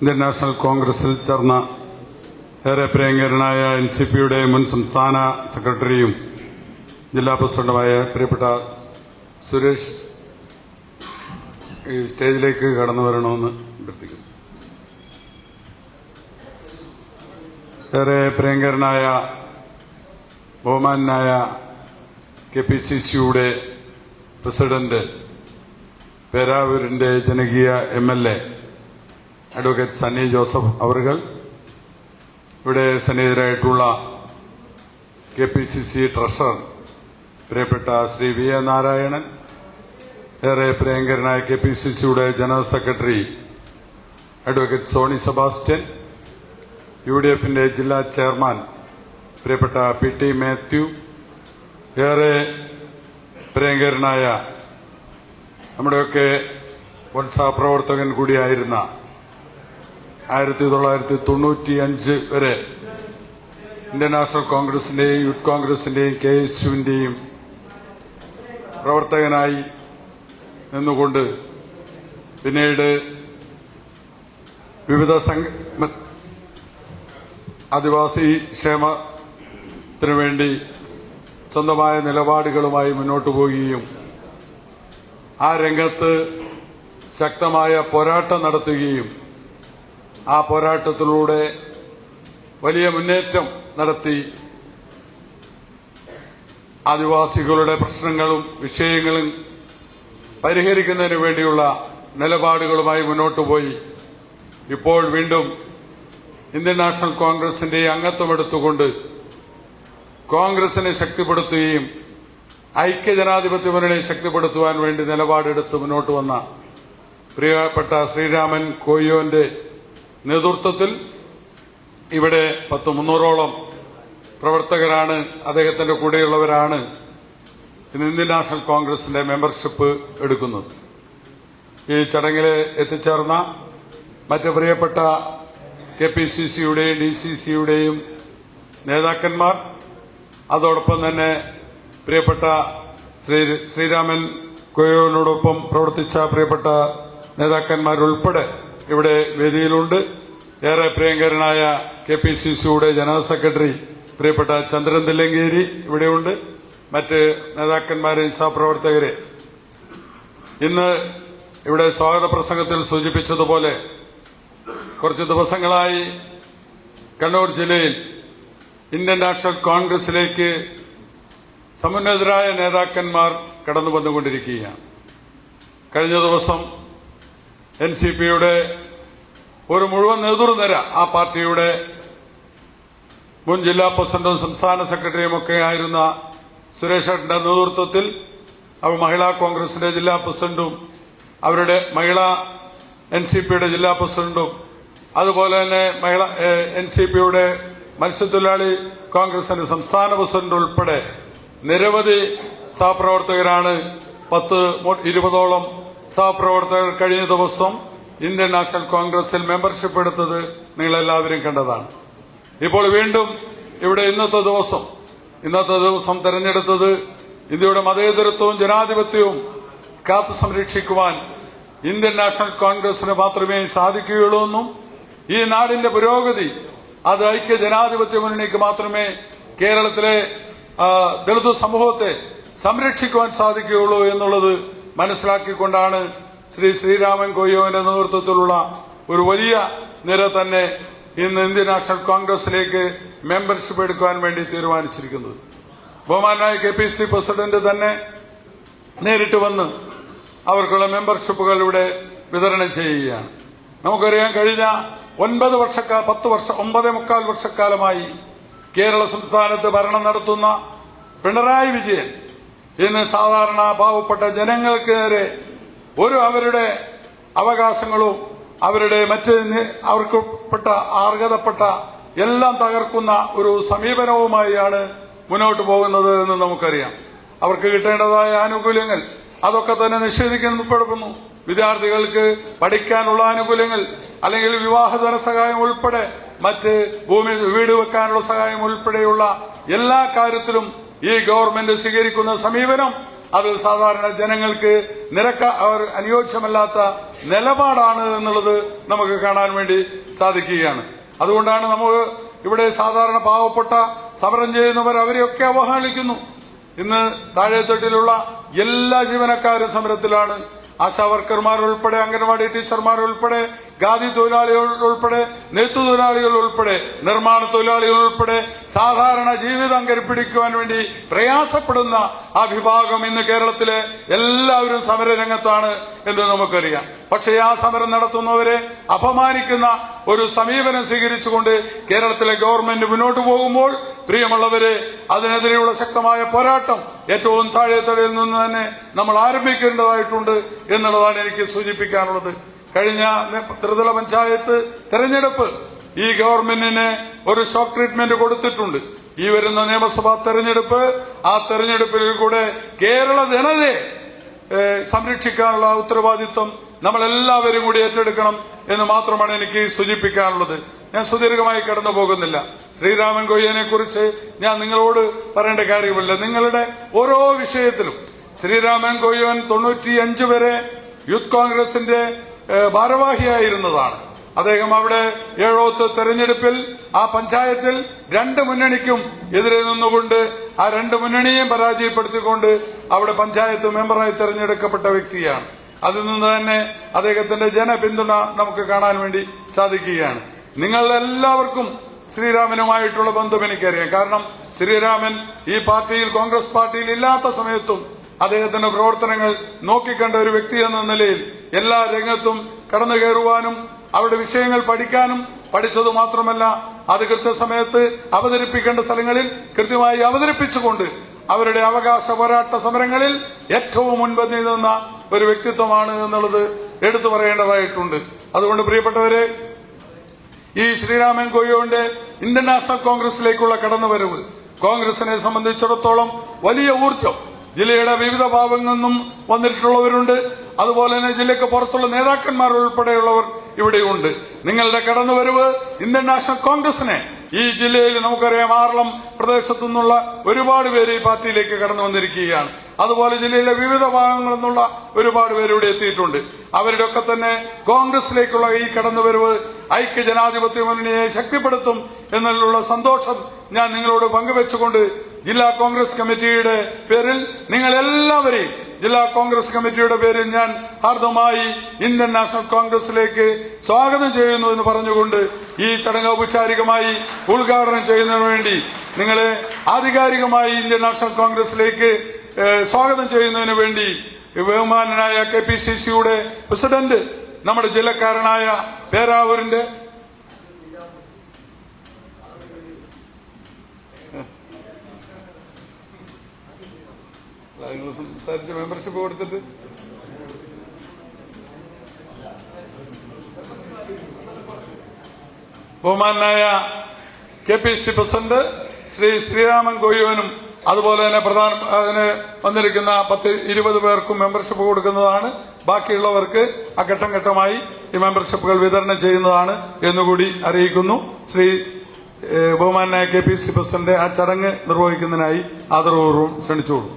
Indian national കോൺഗ്രസിൽ ചേർന്ന ഏറെ പ്രിയങ്കരനായ എൻ സി പിയുടെ മുൻ സംസ്ഥാന സെക്രട്ടറിയും ജില്ലാ പ്രസിഡന്റുമായ പ്രിയപ്പെട്ട സുരേഷ് ഈ സ്റ്റേജിലേക്ക് കടന്നു വരണമെന്ന് അഭ്യർത്ഥിക്കുന്നു. ഏറെ പ്രിയങ്കരനായ ബഹുമാനായ കെ പി സി സിയുടെ പ്രസിഡന്റ് പേരാവൂരിന്റെ ജനകീയ M L A advocate Sunny Joseph അവറുകൾ ഇവിടെ സന്നിഹിതരായിട്ടുള്ള K P C C treasurer പ്രിയപ്പെട്ട ശ്രീ വി എ നാരായണൻ ഏറെ പ്രിയങ്കരനായ കെ പി സി സിയുടെ general secretary advocate Soni Sebastian U D എഫിന്റെ ജില്ലാ ചെയർമാൻ പ്രിയപ്പെട്ട പി ടി മാത്യു ഏറെ പ്രിയങ്കരനായ നമ്മുടെയൊക്കെ വത്സാഹപ്രവർത്തകൻ സഹപ്രവർത്തകൻ കൂടിയായിരുന്ന ആയിരത്തി തൊള്ളായിരത്തി തൊണ്ണൂറ്റി അഞ്ച് വരെ ഇന്ത്യൻ നാഷണൽ കോൺഗ്രസിന്റെയും യൂത്ത് കോൺഗ്രസിന്റെയും കെ എസ് യുവിന്റെയും പ്രവർത്തകനായി നിന്നുകൊണ്ട് പിന്നീട് വിവിധ സംഘ ആദിവാസി ക്ഷേമത്തിനു വേണ്ടി സ്വന്തമായ നിലപാടുകളുമായി മുന്നോട്ടു പോവുകയും ആ രംഗത്ത് ശക്തമായ പോരാട്ടം നടത്തുകയും ആ പോരാട്ടത്തിലൂടെ വലിയ മുന്നേറ്റം നടത്തി ആദിവാസികളുടെ പ്രശ്നങ്ങളും വിഷയങ്ങളും പരിഹരിക്കുന്നതിന് വേണ്ടിയുള്ള നിലപാടുകളുമായി മുന്നോട്ടു പോയി. ഇപ്പോൾ വീണ്ടും ഇന്ത്യൻ നാഷണൽ കോൺഗ്രസിന്റെ അംഗത്വം എടുത്തുകൊണ്ട് കോൺഗ്രസിനെ ശക്തിപ്പെടുത്തുകയും ഐക്യജനാധിപത്യ മുന്നണി ശക്തിപ്പെടുത്തുവാൻ വേണ്ടി നിലപാടെടുത്ത് മുന്നോട്ട് വന്ന പ്രിയപ്പെട്ട ശ്രീരാമൻ കോയ്യോന്റെ നേതൃത്വത്തിൽ ഇവിടെ പത്ത് മുന്നൂറോളം പ്രവർത്തകരാണ് അദ്ദേഹത്തിന്റെ കൂടെയുള്ളവരാണ് ഇന്ന് ഇന്ത്യൻ നാഷണൽ കോൺഗ്രസിന്റെ മെമ്പർഷിപ്പ് എടുക്കുന്നത്. ഈ ചടങ്ങിൽ എത്തിച്ചേർന്ന മറ്റ് പ്രിയപ്പെട്ട കെ പി സി സിയുടെയും ഡി സി സിയുടെയും നേതാക്കന്മാർ അതോടൊപ്പം തന്നെ പ്രിയപ്പെട്ട ശ്രീ ശ്രീരാമൻ കൊയോനോടൊപ്പം പ്രവർത്തിച്ച പ്രിയപ്പെട്ട നേതാക്കന്മാരുൾപ്പെടെ ഇവിടെ വേദിയിലുണ്ട്. ഏറെ പ്രിയങ്കരനായ കെ പി സി സിയുടെ ജനറൽ സെക്രട്ടറി പ്രിയപ്പെട്ട ചന്ദ്രൻ തില്ലങ്കേരി ഇവിടെയുണ്ട്. മറ്റ് നേതാക്കന്മാരെ സഹപ്രവർത്തകരെ ഇന്ന് ഇവിടെ സ്വാഗത പ്രസംഗത്തിൽ സൂചിപ്പിച്ചതുപോലെ കുറച്ച് ദിവസങ്ങളായി കണ്ണൂർ ജില്ലയിൽ ഇന്ത്യൻ നാഷണൽ കോൺഗ്രസിലേക്ക് സമുന്നതരായ നേതാക്കന്മാർ കടന്നു വന്നുകൊണ്ടിരിക്കുകയാണ് കഴിഞ്ഞ ദിവസം എൻ സി പിയുടെ ഒരു മുഴുവൻ നേതൃനിര ആ പാർട്ടിയുടെ മുൻ ജില്ലാ പ്രസിഡന്റും സംസ്ഥാന സെക്രട്ടറിയും ഒക്കെ ആയിരുന്ന സുരേഷ് ഏട്ടന്റെ നേതൃത്വത്തിൽ അവർ മഹിളാ കോൺഗ്രസിന്റെ ജില്ലാ പ്രസിഡന്റും അവരുടെ മഹിളാ എൻ സി പിയുടെ ജില്ലാ പ്രസിഡന്റും അതുപോലെ തന്നെ മഹിളാ എൻ സി പിയുടെ മത്സ്യത്തൊഴിലാളി കോൺഗ്രസിന്റെ സംസ്ഥാന പ്രസിഡന്റ് ഉൾപ്പെടെ നിരവധി സഹപ്രവർത്തകരാണ് പത്ത് ഇരുപതോളം സഹപ്രവർത്തകർ കഴിഞ്ഞ ദിവസം ഇന്ത്യൻ നാഷണൽ കോൺഗ്രസിൽ മെമ്പർഷിപ്പ് എടുത്തത് നിങ്ങൾ എല്ലാവരും കണ്ടതാണ്. ഇപ്പോൾ വീണ്ടും ഇവിടെ ഇന്നത്തെ ദിവസം ഇന്നത്തെ ദിവസം തെരഞ്ഞെടുത്തത് ഇന്ത്യയുടെ മതേതരത്വവും ജനാധിപത്യവും കാത്തു സംരക്ഷിക്കുവാൻ ഇന്ത്യൻ നാഷണൽ കോൺഗ്രസിന് മാത്രമേ സാധിക്കുകയുള്ളൂ എന്നും ഈ നാടിന്റെ പുരോഗതി അത് ഐക്യ ജനാധിപത്യ മുന്നണിക്ക് മാത്രമേ കേരളത്തിലെ ദളിത് സമൂഹത്തെ സംരക്ഷിക്കുവാൻ സാധിക്കുകയുള്ളൂ എന്നുള്ളത് മനസ്സിലാക്കിക്കൊണ്ടാണ് ശ്രീ ശ്രീരാമൻ കൊയ്യോവിന്റെ നേതൃത്വത്തിലുള്ള ഒരു വലിയ നിര തന്നെ ഇന്ന് ഇന്ത്യൻ നാഷണൽ കോൺഗ്രസിലേക്ക് മെമ്പർഷിപ്പ് എടുക്കുവാൻ വേണ്ടി തീരുമാനിച്ചിരിക്കുന്നത്. ബഹുമാനായ കെ പി സി പ്രസിഡന്റ് തന്നെ നേരിട്ട് വന്ന് അവർക്കുള്ള മെമ്പർഷിപ്പുകൾ ഇവിടെ വിതരണം ചെയ്യുകയാണ്. നമുക്കറിയാം കഴിഞ്ഞ ഒൻപത് വർഷക്കാല പത്ത് വർഷം ഒമ്പതേ മുക്കാൽ വർഷക്കാലമായി കേരള സംസ്ഥാനത്ത് ഭരണം നടത്തുന്ന പിണറായി വിജയൻ ഇന്ന് സാധാരണ പാവപ്പെട്ട ജനങ്ങൾക്ക് നേരെ ഒരു അവരുടെ അവകാശങ്ങളും അവരുടെ മറ്റ് അവർക്ക് പെട്ട അർഹതപ്പെട്ട എല്ലാം തകർക്കുന്ന ഒരു സമീപനവുമായാണ് മുന്നോട്ട് പോകുന്നത് എന്ന് നമുക്കറിയാം. അവർക്ക് കിട്ടേണ്ടതായ ആനുകൂല്യങ്ങൾ അതൊക്കെ തന്നെ നിഷേധിക്കപ്പെടുന്നു. വിദ്യാർത്ഥികൾക്ക് പഠിക്കാനുള്ള ആനുകൂല്യങ്ങൾ അല്ലെങ്കിൽ വിവാഹ ധനസഹായം ഉൾപ്പെടെ മറ്റ് ഭൂമി വീട് വെക്കാനുള്ള സഹായം ഉൾപ്പെടെയുള്ള എല്ലാ കാര്യത്തിലും ഈ ഗവൺമെന്റ് സ്വീകരിക്കുന്ന സമീപനം അത് സാധാരണ ജനങ്ങൾക്ക് നിരക്ക അവർ അനുയോജ്യമല്ലാത്ത നിലപാടാണ് എന്നുള്ളത് നമുക്ക് കാണാൻ വേണ്ടി സാധിക്കുകയാണ്. അതുകൊണ്ടാണ് നമുക്ക് ഇവിടെ സാധാരണ പാവപ്പെട്ട സമരം ചെയ്യുന്നവർ അവരെയൊക്കെ അവഹേളിക്കുന്നു. ഇന്ന് താഴെത്തട്ടിലുള്ള എല്ലാ ജീവനക്കാരും സമരത്തിലാണ്. ആശാ ഉൾപ്പെടെ അംഗൻവാടി ടീച്ചർമാർ ഉൾപ്പെടെ ഖാദി തൊഴിലാളികൾ ഉൾപ്പെടെ നെയ്ത്തു തൊഴിലാളികൾ ഉൾപ്പെടെ നിർമ്മാണ തൊഴിലാളികൾ ഉൾപ്പെടെ സാധാരണ ജീവിതം കരിപ്പിടിക്കുവാൻ വേണ്ടി പ്രയാസപ്പെടുന്ന ആ വിഭാഗം ഇന്ന് കേരളത്തിലെ എല്ലാവരും സമരരംഗത്താണ് എന്ന് നമുക്കറിയാം. പക്ഷേ ആ സമരം നടത്തുന്നവരെ അപമാനിക്കുന്ന ഒരു സമീപനം സ്വീകരിച്ചുകൊണ്ട് കേരളത്തിലെ ഗവൺമെന്റ് മുന്നോട്ട് പോകുമ്പോൾ പ്രിയമുള്ളവരെ അതിനെതിരെയുള്ള ശക്തമായ പോരാട്ടം ഏറ്റവും താഴെത്തടയിൽ നിന്ന് തന്നെ നമ്മൾ ആരംഭിക്കേണ്ടതായിട്ടുണ്ട് എന്നുള്ളതാണ് എനിക്ക് സൂചിപ്പിക്കാനുള്ളത്. കഴിഞ്ഞ ത്രിതല പഞ്ചായത്ത് തെരഞ്ഞെടുപ്പ് ഈ ഗവൺമെന്റിന് ഒരു ഷോക്ക് ട്രീറ്റ്മെന്റ് കൊടുത്തിട്ടുണ്ട്. ഈ വരുന്ന നിയമസഭാ തെരഞ്ഞെടുപ്പ് ആ തെരഞ്ഞെടുപ്പിൽ കൂടെ കേരള ജനതയെ സംരക്ഷിക്കാനുള്ള ഉത്തരവാദിത്വം നമ്മളെല്ലാവരും കൂടി ഏറ്റെടുക്കണം എന്ന് മാത്രമാണ് എനിക്ക് സൂചിപ്പിക്കാനുള്ളത്. ഞാൻ സുദീർഘമായി കടന്നു പോകുന്നില്ല. ശ്രീരാമൻ കൊയ്യനെ കുറിച്ച് ഞാൻ നിങ്ങളോട് പറയേണ്ട കാര്യമില്ല. നിങ്ങളുടെ ഓരോ വിഷയത്തിലും ശ്രീരാമൻ കൊയ്യൻ തൊണ്ണൂറ്റിയഞ്ച് വരെ യൂത്ത് കോൺഗ്രസിന്റെ ഭാരവാഹിയായിരുന്നതാണ്. അദ്ദേഹം അവിടെ ഏഴോത്ത് തെരഞ്ഞെടുപ്പിൽ ആ പഞ്ചായത്തിൽ രണ്ട് മുന്നണിക്കും എതിരെ നിന്നുകൊണ്ട് ആ രണ്ട് മുന്നണിയെയും പരാജയപ്പെടുത്തിക്കൊണ്ട് അവിടെ പഞ്ചായത്ത് മെമ്പറായി തെരഞ്ഞെടുക്കപ്പെട്ട വ്യക്തിയാണ്. അതിൽ നിന്ന് തന്നെ അദ്ദേഹത്തിന്റെ ജനപിന്തുണ നമുക്ക് കാണാൻ വേണ്ടി സാധിക്കുകയാണ്. നിങ്ങൾ എല്ലാവർക്കും ശ്രീരാമനുമായിട്ടുള്ള ബന്ധം എനിക്കറിയാം. കാരണം ശ്രീരാമൻ ഈ പാർട്ടിയിൽ കോൺഗ്രസ് പാർട്ടിയിൽ ഇല്ലാത്ത സമയത്തും അദ്ദേഹത്തിന്റെ പ്രവർത്തനങ്ങൾ നോക്കിക്കണ്ട ഒരു വ്യക്തി എന്ന നിലയിൽ എല്ലാ രംഗത്തും കടന്നു കയറുവാനും അവരുടെ വിഷയങ്ങൾ പഠിക്കാനും പഠിച്ചത് മാത്രമല്ല അത് കൃത്യസമയത്ത് അവതരിപ്പിക്കേണ്ട സ്ഥലങ്ങളിൽ കൃത്യമായി അവതരിപ്പിച്ചുകൊണ്ട് അവരുടെ അവകാശ പോരാട്ട സമരങ്ങളിൽ ഏറ്റവും മുൻപന്തിയിൽ നിന്ന ഒരു വ്യക്തിത്വമാണ് എന്നുള്ളത് എടുത്തു പറയേണ്ടതായിട്ടുണ്ട്. അതുകൊണ്ട് പ്രിയപ്പെട്ടവരെ ഈ ശ്രീരാമൻ കൊയ്യോന്റെ ഇന്ത്യൻ നാഷണൽ കോൺഗ്രസിലേക്കുള്ള കടന്നുവരവ് കോൺഗ്രസിനെ സംബന്ധിച്ചിടത്തോളം വലിയ ഊർജം ജില്ലയുടെ വിവിധ ഭാഗങ്ങളിൽ നിന്നും വന്നിട്ടുള്ളവരുണ്ട്. അതുപോലെ തന്നെ ജില്ലയ്ക്ക് പുറത്തുള്ള നേതാക്കന്മാർ ഉൾപ്പെടെയുള്ളവർ ഇവിടെയുണ്ട്. നിങ്ങളുടെ കടന്നുവരവ് ഇന്ത്യൻ നാഷണൽ കോൺഗ്രസിനെ ഈ ജില്ലയിൽ നമുക്കറിയാം ആറളം പ്രദേശത്തു നിന്നുള്ള ഒരുപാട് പേര് ഈ പാർട്ടിയിലേക്ക് കടന്നു വന്നിരിക്കുകയാണ്. അതുപോലെ ജില്ലയിലെ വിവിധ ഭാഗങ്ങളിൽ നിന്നുള്ള ഒരുപാട് പേര് ഇവിടെ എത്തിയിട്ടുണ്ട്. അവരുടെ ഒക്കെ തന്നെ കോൺഗ്രസിലേക്കുള്ള ഈ കടന്നുവരവ് ഐക്യ ജനാധിപത്യ മുന്നണിയെ ശക്തിപ്പെടുത്തും എന്നുള്ള സന്തോഷം ഞാൻ നിങ്ങളോട് പങ്കുവെച്ചുകൊണ്ട് ജില്ലാ കോൺഗ്രസ് കമ്മിറ്റിയുടെ പേരിൽ നിങ്ങൾ എല്ലാവരെയും ജില്ലാ കോൺഗ്രസ് കമ്മിറ്റിയുടെ പേരിൽ ഞാൻ ഹാർദമായി ഇന്ത്യൻ നാഷണൽ കോൺഗ്രസിലേക്ക് സ്വാഗതം ചെയ്യുന്നു എന്ന് പറഞ്ഞുകൊണ്ട് ഈ ചടങ്ങ് ഔപചാരികമായി ഉദ്ഘാടനം ചെയ്യുന്നതിന് വേണ്ടി നിങ്ങളെ ആധികാരികമായി ഇന്ത്യൻ നാഷണൽ കോൺഗ്രസിലേക്ക് സ്വാഗതം ചെയ്യുന്നതിന് വേണ്ടി ബഹുമാനനായ കെ പി സി സിയുടെ പ്രസിഡന്റ് നമ്മുടെ ജില്ലക്കാരനായ പേരാവൂരിന്റെ സംസാരിച്ച മെമ്പർഷിപ്പ് കൊടുത്തിട്ട്. ബഹുമാനായ K P C president Shri Sreeraman കൊയ്യോനും അതുപോലെ തന്നെ പ്രധാന അതിന് വന്നിരിക്കുന്ന പത്ത് ഇരുപത് പേർക്കും മെമ്പർഷിപ്പ് കൊടുക്കുന്നതാണ്. ബാക്കിയുള്ളവർക്ക് ആ ഘട്ടം ഘട്ടമായി ഈ മെമ്പർഷിപ്പുകൾ വിതരണം ചെയ്യുന്നതാണ് എന്നുകൂടി അറിയിക്കുന്നു. ശ്രീ ബഹുമാനായ കെ പി സി പ്രസിഡന്റ് ആ ചടങ്ങ് നിർവഹിക്കുന്നതിനായി ആദരപൂർവം ക്ഷണിച്ചോളൂ